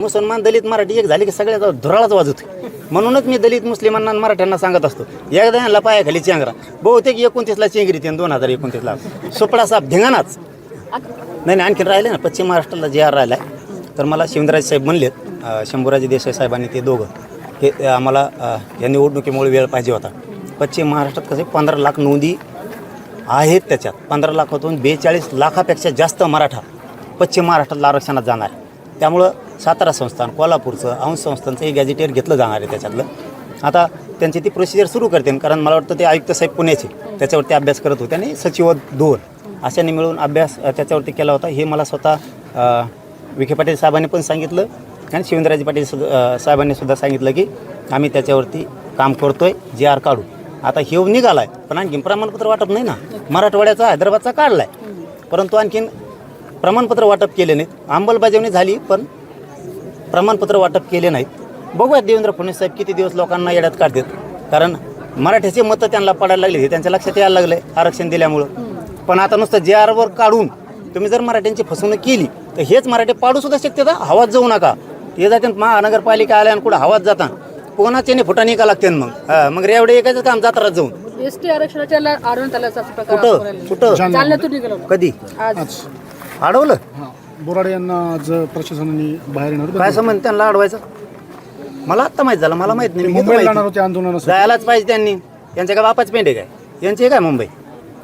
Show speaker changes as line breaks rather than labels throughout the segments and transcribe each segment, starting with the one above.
मुसलमान दलित मराठी एक झाली की सगळ्याचा धुराळाच वाजत म्हणूनच मी दलित मुस्लिमांना आणि मराठ्यांना सांगत असतो. एकदा यांना पायाखाली चेंगरा. बहुतेक एकोणतीसला चेंगरी ते दोन हजार एकोणतीसला. सुपडा साहेब धिंगाणाच. नाही नाही आणखीन राहिले ना. पश्चिम महाराष्ट्राला जे आर राहिला आहे तर मला शिवराज साहेब म्हणलेत शंभूराजे देसाई साहेबांनी ते दोघं. हे आम्हाला या निवडणुकीमुळे वेळ पाहिजे होता. पश्चिम महाराष्ट्रात कसे पंधरा लाख नोंदी आहेत त्याच्यात. पंधरा लाखातून बेचाळीस लाखापेक्षा जास्त मराठा पश्चिम महाराष्ट्रातला आरक्षणात जाणार आहे. त्यामुळं सातारा संस्थान कोल्हापूरचं अंश संस्थानचं हे गॅजेटेर घेतलं जाणार आहे त्याच्यातलं. आता त्यांची ती प्रोसिजर सुरू करतील कारण मला वाटतं ते आयुक्त साहेब पुण्याचे त्याच्यावरती अभ्यास करत होते आणि सचिव दोन. अशाने मिळून अभ्यास त्याच्यावरती केला होता. हे मला स्वतः विखे पाटील साहेबांनी पण सांगितलं आणि शिवेंद्रराजे पाटील सुद्धा साहेबांनी सुद्धा सांगितलं की आम्ही त्याच्यावरती काम करतो आहे जे आर काढू. आता हे निघाला आहे पण आणखीन प्रमाणपत्र वाटप नाही ना. मराठवाड्याचा हैदराबादचा काढला आहे परंतु आणखीन प्रमाणपत्र वाटप केले नाहीत. अंमलबजावणी झाली पण प्रमाणपत्र वाटप केले नाहीत. बघूयात देवेंद्र फडणवीस साहेब किती दिवस लोकांना येड्यात काढतात. कारण मराठ्याचे मतं त्यांना पडायला लागले हे त्यांच्या लक्षात यायला लागलं आहे आरक्षण दिल्यामुळं. पण आता नुसतं जे आरवर काढून तुम्ही जर मराठ्यांची फसवणूक केली तर हेच मराठी पाडू सुद्धा शकते ना हवात जाऊ नका. ते जाते महानगरपालिका आल्या आणि कुठं हवात जाता. कोणाच्याने फुटाणी का लागते मग? हा, मग रेवडे एकाच काम जात्रात जाऊन.
एस टी आरक्षणाच्या
कुठं. कुठं? कधी?
आज.
अडवलं
बोराडे यांना आज प्रशासनाने बाहेर येणार
काय संबंध त्यांना अडवायचं मला आत्ता माहीत झालं मला माहीत नाही मी घेतो
मुंबईला
माहिती.
जाणार होते आंदोलनासाठी
जायलाच पाहिजे त्यांनी. यांच्या काय बापाच पेंडे काय? यांचे काय मुंबई?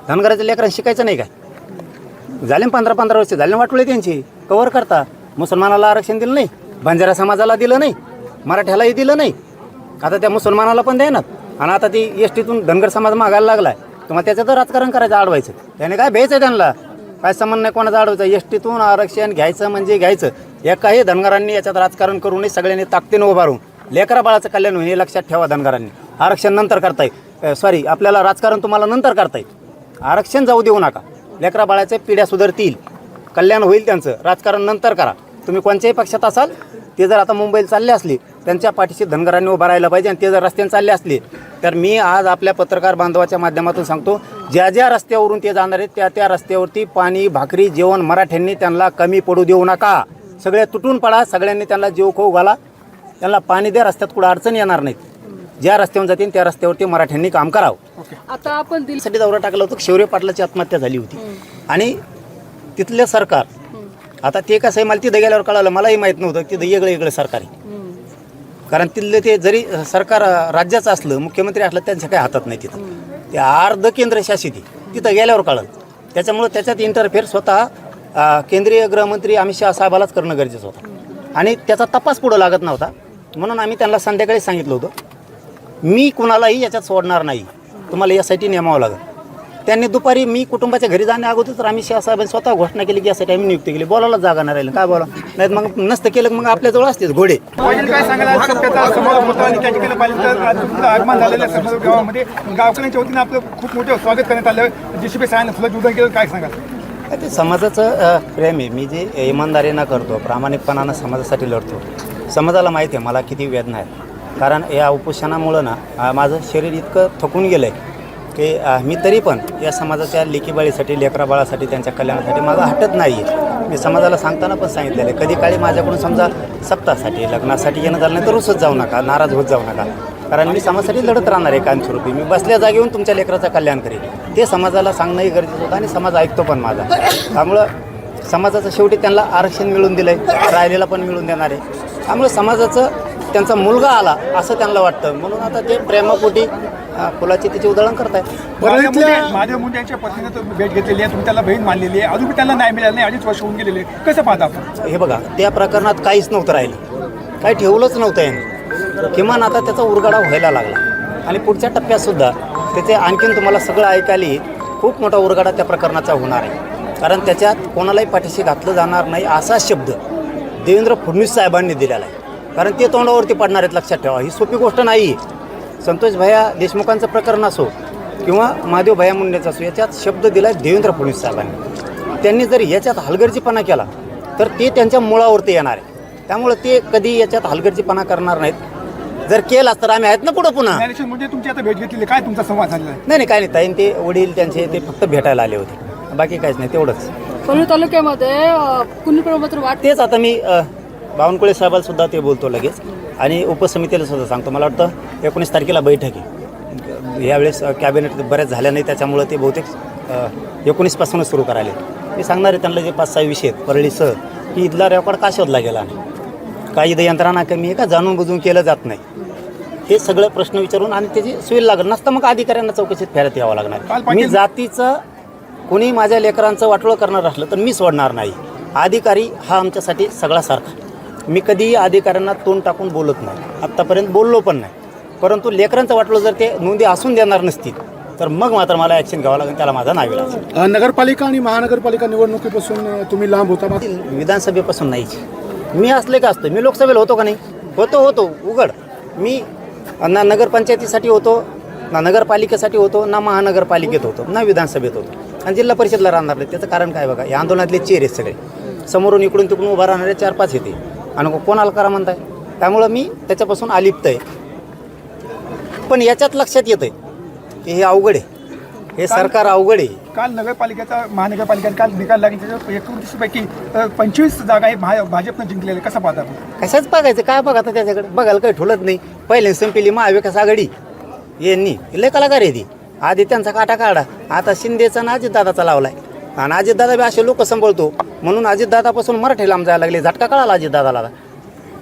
धनगराच्या लेकरांना शिकायचं नाही काय? झाले ना पंधरा पंधरा वर्ष झाले ना वाटोळे त्यांची. कवर करता. मुसलमानाला आरक्षण दिलं नाही. बंजारा समाजाला दिलं नाही. मराठ्यालाही दिलं नाही. आता त्या मुसलमानाला पण द्यायनात आणि आता ती एस टीतून धनगर समाज मागायला लागलाय. तुम्हाला त्याचं तर राजकारण करायचं अडवायचं त्याने काय भ्यायचं त्यांना? काय संबंध नाही कोणाचा अडवायचा एस टीतून आरक्षण घ्यायचं म्हणजे घ्यायचं. एकाही धनगरांनी याच्यात राजकारण करू नये सगळ्यांनी ताकदीनं उभारून लेकरा बाळाचं कल्याण होईल हे लक्षात ठेवा धनगरांनी. आरक्षण नंतर करता येईल सॉरी आपल्याला राजकारण तुम्हाला नंतर करता येईल आरक्षण जाऊ देऊ नका. लेकरा बाळाच्या पिढ्या सुधारतील. कल्याण होईल त्यांचं. राजकारण नंतर करा. तुम्ही कोणत्याही पक्षात असाल ते जर आता मुंबईला चालले असले त्यांच्या पाठीशी धनगरांनी उभं राहायला पाहिजे आणि ते जर रस्त्याने चालले असले तर मी आज आपल्या पत्रकार बांधवाच्या माध्यमातून सांगतो ज्या ज्या रस्त्यावरून ते जाणार आहेत त्या त्या रस्त्यावरती पाणी भाकरी जेवण मराठ्यांनी त्यांना कमी पडू देऊ नका. सगळे तुटून पडा सगळ्यांनी त्यांना जीव खाऊ घाला. त्यांना पाणी द्या रस्त्यात कुठं अडचण येणार नाहीत. ज्या रस्त्यावर जातील त्या रस्त्यावरती मराठ्यांनी काम करावं.
आता आपण
दिलसाठी दौरा टाकला होता शौर्य पाटलाची आत्महत्या झाली होती. आणि तिथलं सरकार आता ते कसं आहे मला तिथं गेल्यावर कळालं मलाही माहीत नव्हतं की तिथं वेगळं वेगळं सरकार आहे. कारण तिथलं ते जरी सरकार राज्याचं असलं मुख्यमंत्री असलं त्यांच्या काही हातात नाही तिथं. ते अर्ध केंद्र शासित आहे. तिथं गेल्यावर कळलं. त्याच्यामुळं त्याच्यात इंटरफेअर स्वतः केंद्रीय गृहमंत्री अमित शहा साहेबालाच करणं गरजेचं होतं. आणि त्याचा तपास पुढं लागत नव्हता. म्हणून आम्ही त्यांना संध्याकाळी सांगितलं होतं मी कुणालाही याच्यात सोडणार नाही. तुम्हाला यासाठी नेमावं लागेल. त्यांनी दुपारी मी कुटुंबाच्या घरी जाण्या अगोदर अमित शहा साहेबांनी स्वतः घोषणा केली की यासाठी आम्ही नियुक्ती केली. बोलायला जागा नाही राहिलं. काय बोला नाहीत मग नसतं केलं मग आपल्याजवळ असतेच घोडे.
तर आहे गावकऱ्यांच्या वतीनं आपलं खूप मोठं स्वागत करण्यात आलं. जेसीबी सायन फुलं उदय केलं काय सांगाल?
ते समाजाचं प्रेम आहे. मी जे इमानदारीनं करतो प्रामाणिकपणानं समाजासाठी लढतो समाजाला माहिती आहे मला किती वेदना आहेत. कारण या उपोषणामुळं ना माझं शरीर इतकं थकून गेलं आहे की मी तरी पण या समाजाच्या लेकीबाळीसाठी लेकराबाळासाठी त्यांच्या कल्याणासाठी माझं हटत नाही आहे मी समाजाला सांगताना पण सांगितलेलं आहे कधी काळी माझ्याकडून समजा सप्तासाठी लग्नासाठी येणं झालं नाही तर रुसत जाऊ नका नाराज होत जाऊ नका. कारण मी समाजासाठी लढत राहणार आहे कायमस्वरूपी मी बसल्या जागेहून तुमच्या लेकराचं कल्याण करेन. ते समाजाला सांगणंही गरजेचं होतं आणि समाज ऐकतो पण माझा. त्यामुळं समाजाचं शेवटी त्यांना आरक्षण मिळून दिलं आहे राहिलेला पण मिळून देणार आहे. त्यामुळे समाजाचं त्यांचा मुलगा आला असं त्यांना वाटतं. म्हणून आता ते प्रेमापोटी फुलाची तिची उधळण करतायत
महादेव मुंडे महादेव मुंडे यांच्या पत्नीनं तर भेट घेतलेली आहे तुम्ही त्याला बहीण मानलेली आहे अजून त्यांना न्याय मिळाला नाही अडीच वर्ष होऊन गेलेले आहे. कसं पाहता आपण?
हे बघा त्या प्रकरणात काहीच नव्हतं राहिलं. काही ठेवलंच नव्हतं यांनी. किमान आता त्याचा उरगाडा व्हायला लागला. आणि पुढच्या टप्प्यातसुद्धा त्याचे आणखीन तुम्हाला सगळं ऐकायला येईल. खूप मोठा उरगाडा त्या प्रकरणाचा होणार आहे. कारण त्याच्यात कोणालाही पाठीशी घातलं जाणार नाही असा शब्द देवेंद्र फडणवीस साहेबांनी दिलेला आहे. कारण ते तोंडावरती पडणार आहेत लक्षात ठेवा. ही सोपी गोष्ट नाही आहे संतोष भैया देशमुखांचं प्रकरण असो किंवा महादेव भैया मुंडेचं असो याच्यात शब्द दिला आहे देवेंद्र फडणवीस साहेबांनी. त्यांनी जर याच्यात हलगर्जीपणा केला तर ते त्यांच्या मुळावरती येणार आहे. त्यामुळे ते कधी याच्यात हलगर्जीपणा करणार नाहीत. जर केला तर आम्ही आहेत ना पुढं पुन्हा?
तुमची आता भेट घेतलेली आहे. काय तुमचा संवाद झालेला आहे?
नाही नाही काय नाही ताईन ते वडील त्यांचे ते फक्त भेटायला आले होते. बाकी काहीच नाही तेवढंच.
परळी तालुक्यामध्ये कुणी प्रमाणपत्र वाट
तेच आता मी बावनकुळे साहेबाला सुद्धा ते बोलतो लगेच. आणि उपसमितीला सुद्धा सांगतो. मला वाटतं एकोणीस तारखेला बैठक आहे. यावेळेस कॅबिनेट बऱ्याच झाल्या नाही त्याच्यामुळं ते बहुतेक एकोणीसपासूनच सुरू करायले मी सांगणार आहे त्यांना जे पाच सहा विषय आहेत परळीसह की इथला रेकॉर्ड का शोधला गेला नाही? काही इथं यंत्रणा कमी आहे का? जाणून बुजून केलं जात नाही. हे सगळं प्रश्न विचारून आणि त्याची सोय लागत नसतं मग अधिकाऱ्यांना चौकशीत फेरत यावं लागणार. मी जातीचं कोणी माझ्या लेकरांचं वाटोळं करणार असलं तर मी सोडणार नाही. अधिकारी हा आमच्यासाठी सगळा सारखा. मी कधीही अधिकाऱ्यांना तोंड टाकून बोलत नाही. आत्तापर्यंत बोललो पण नाही. परंतु लेकरांचं वाटलं जर ते नोंदी असून देणार नसतील तर मग मात्र मला ॲक्शन घ्यावं लागेल त्याला माझा नावी लागेल
अ, नगरपालिका आणि महानगरपालिका निवडणुकीपासून तुम्ही लांब होता
विधानसभेपासून नाहीच. मी असले का असतो मी लोकसभेला होतो का नाही? होतो होतो. उघड. मी ना नगरपंचायतीसाठी होतो ना नगरपालिकेसाठी होतो ना महानगरपालिकेत होतो ना विधानसभेत होतो. आणि जिल्हा परिषदला राहणार नाही. त्याचं कारण काय बघा? या आंदोलनातले आहेत सगळे. समोरून इकडून तिकडून उभा राहणारे चार पाच येते. आणि कोणाला करा म्हणताय? त्यामुळं मी त्याच्यापासून अलिप्त आहे. पण याच्यात लक्षात येतं की हे अवघड आहे. हे सरकार अवघड आहे.
काल नगरपालिकेचा महानगरपालिकेत काल निकाल लागला त्याच्यात एकोणतीस पैकी पंचवीस जागा हे भाजपनं जिंकलेल्या कसं पाहता?
कशाच बघायचं? काय बघा त्याच्याकडे? बघायला काही ठुलत नाही. पहिले संपली महाविकास आघाडी. यांनी लय कलाकार आहे ती आधी त्यांचा काटा काढा. आता शिंदेचा आणि अजितदादाचा लावलाय. आणि अजितदादा बी असे लोक सांभाळतो. म्हणून अजितदादापासून मराठी लांब जायला लागले. झटका कळाला अजितदादाला.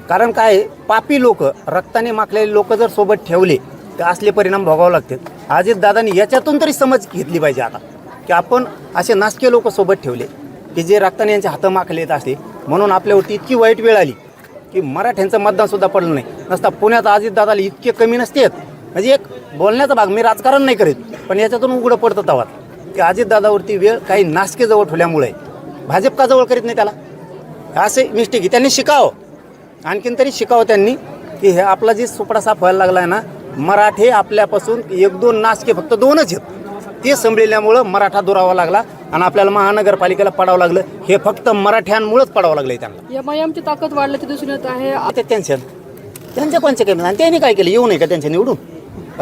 कारण काय पापी लोक रक्ताने माखलेले लोक जर सोबत ठेवले तर असले परिणाम भोगावे लागतात. अजितदादांनी याच्यातून तरी समज घेतली पाहिजे आता. की आपण असे नासके लोक सोबत ठेवले की जे रक्ताने यांचे हातं माखलेत असले. म्हणून आपल्यावरती इतकी वाईट वेळ आली की मराठ्यांचं मतदानसुद्धा पडलं नाही. नसता पुण्यात अजितदादाला इतके कमी नसते म्हणजे एक बोलण्याचा भाग मी राजकारण नाही करीत पण याच्यातून उघडं पडतं तवात. की अजितदादावरती वेळ काही नासकेजवळ ठेवल्यामुळे भाजप का जवळ करीत नाही त्याला. असे मिस्टेक आहे. त्यांनी शिकावं. आणखीन तरी शिकावं त्यांनी की हे आपला जे सुपडा साफ व्हायला लागला आहे ना मराठे आपल्यापासून एक दोन नासके फक्त दोनच आहेत. ते संभळल्यामुळं मराठा दुरावा लागला आणि आपल्याला महानगरपालिकेला पडावं लागलं. हे फक्त मराठ्यांमुळंच पडावं लागलं त्यांना.
एम आय एमची ताकद वाढल्याची दिसून येत आहे
आता टेन्शन त्यांच्या कोणचे काही आणि त्यांनी काय केलं? येऊ नये का त्यांच्या निवडून?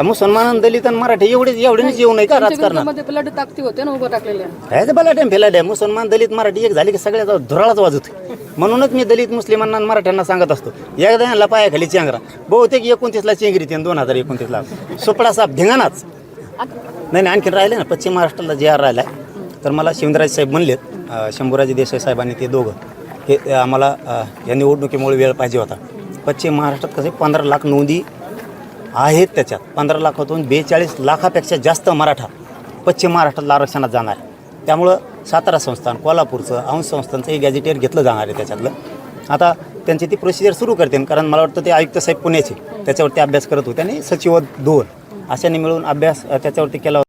मुसलमान दलित आणि मराठी एवढे एवढेच येऊ नये का राजकारणात?
पलट ताकदी होते ना उभं टाकलेल्या.
काय ते बलाट्या फेलाट्या मुसलमान दलित मराठी एक झाली की सगळ्याचा धुराळाच वाजत म्हणूनच मी दलित मुस्लिमांना आणि मराठ्यांना सांगत असतो एकदा यांना पायाखाली चेंगरा. बहुतेक एकोणतीसला चेंगरी ते दोन हजार एकोणतीसला सुपडा साप धिंगाणाच. नाही नाही आणखीन राहिले ना पश्चिम महाराष्ट्राला जे आर राहिला तर मला शिवराज साहेब म्हणलेत शंभूराजे देसाई साहेबांनी ते दोघं हे आम्हाला या निवडणुकीमुळे वेळ पाहिजे होता. पश्चिम महाराष्ट्रात कसे पंधरा लाख नोंदी आहेत त्याच्यात. पंधरा लाखातून बेचाळीस लाखापेक्षा जास्त मराठा पश्चिम महाराष्ट्रातला आरक्षणात जाणार. आहे त्यामुळं सातारा संस्थान कोल्हापूरचं अंश संस्थानचं हे गॅजेटियर घेतलं जाणार आहे त्याच्यातलं. आता त्यांची ती प्रोसिजर सुरू करते कारण मला वाटतं ते आयुक्त साहेब पुण्याचे त्याच्यावरती अभ्यास करत होते. आणि सचिव दोन अशाने मिळून अभ्यास त्याच्यावरती केला होता